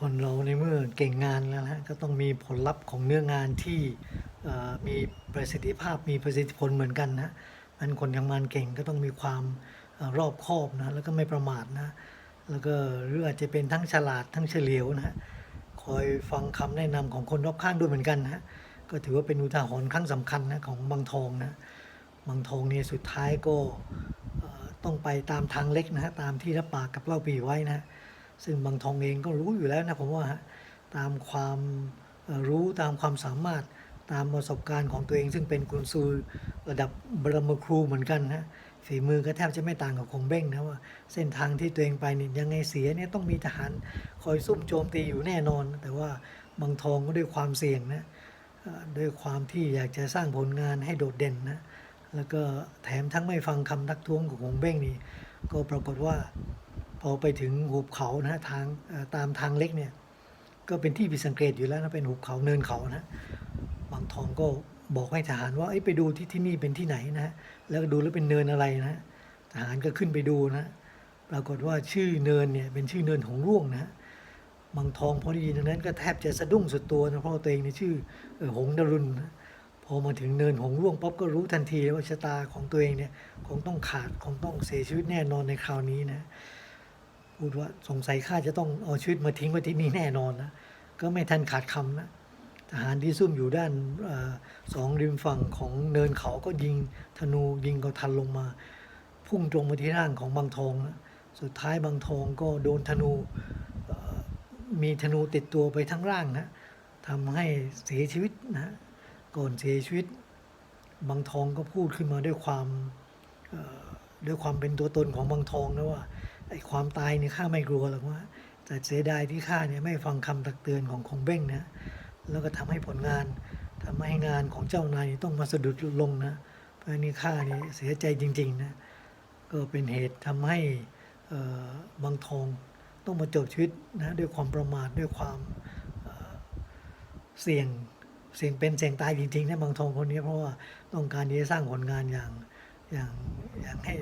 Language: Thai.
คนเราในเมื่อเก่งงานแล้วฮะก็ต้องมีผลลัพธ์ของเนื้องานที่มีประสิทธิภาพมีประสิทธิผลเหมือนกันนะมันคนทำงานเก่งก็ต้องมีความอรอบคอบนะแล้วก็ไม่ประมาทนะแล้วก็หรืออาจจะเป็นทั้งฉลาดทั้งเฉลียวนะคอยฟังคำแนะนำของคนรอบข้างด้วยเหมือนกันนะก็ถือว่าเป็นอุทาหรณ์ครั้งสำคัญนะของบางทองนะบางทองเนี่ยสุดท้ายก็ต้องไปตามทางเล็กนะฮะตามที่รับปากกับเล่าปีไว้นะ ซึ่งบางทองเองก็รู้อยู่แล้วนะผมว่าฮะตามความรู้ตามความสามารถตามประสบการณ์ของตัวเอง ซึ่งเป็นกุนซือระดับบรมครูเหมือนกันนะฝีมือก็แทบจะไม่ต่างกับคงเบ้งนะว่าเส้นทางที่ตัวเองไปนี่ยังไงเสียเนี่ยต้องมีทหารคอยซุ่มโจมตีอยู่แน่นอน แต่ว่าบางทองก็ด้วยความเสี่ยงนะด้วยความที่อยากจะสร้างผลงานให้โดดเด่นนะแล้วก็แถมทั้งไม่ฟังคำทักท้วงของคงเบ้งนี่ก็ปรากฏว่า พอไปถึงหุบเขานะฮะทางตามทางเล็กเนี่ยก็เป็นที่ผิดสังเกตอยู่แล้วนะเป็นหุบเขาเนินเขานะบางทองก็บอกให้ทหารว่าไปดูที่ที่นี่เป็นที่ไหนนะแล้วดูแล้วเป็นเนินอะไรนะทหารก็ขึ้นไปดูนะปรากฏว่าชื่อเนินเนี่ยเป็นชื่อเนินของร่วงนะบางทองพอได้ยินดังนั้นก็แทบจะสะดุ้งสุดตัวนะเพราะตัวเองในชื่อหงดรุณนะพอมาถึงเนินหงร่วงป๊อบก็รู้ทันทีว่าชะตาของตัวเองเนี่ยคงต้องขาดคงต้องเสียชีวิตแน่นอนในคราวนี้นะ พูดว่าสงสัยข้าจะต้องเอาชีวิตมาทิ้งไว้ที่นี่แน่นอนนะ ก็ไม่ทันขาดคำนะ ทหารที่ซุ่มอยู่ด้านอสองริมฝั่งของเนินเขาก็ยิงธนูยิงเขาทันลงมา พุ่งตรงมาที่ร่างของบางทองนะ สุดท้ายบางทองก็โดนธนูมีธนูติดตัวไปทั้งร่างนะทำให้เสียชีวิตนะก่อนเสียชีวิตบางทองก็พูดขึ้นมาด้วยความด้วยความเป็นตัวตนของบางทองนะว่า ไอ้ความตายเนี่ยข้าไม่กลัวหรอกว่าแต่เสียดายที่ข้าเนี่ยไม่ฟังคำตักเตือนของคงเบ้งนะแล้วก็ทำให้ผลงานทำให้งานของเจ้านายต้องมาสะดุดลงนะ เพราะนี่ข้าเนี่ยเสียใจจริง ๆ นะ ก็เป็นเหตุทำให้บางทองต้องมาจบชีวิตนะด้วยความประมาทด้วยความเเสี่ยงเสี่ยงเป็นเสี่ยงตายจริงๆนะบางทองคนนี้เพราะว่าต้องการที่จะสร้างผลงานอย่างอย่างอย่างให้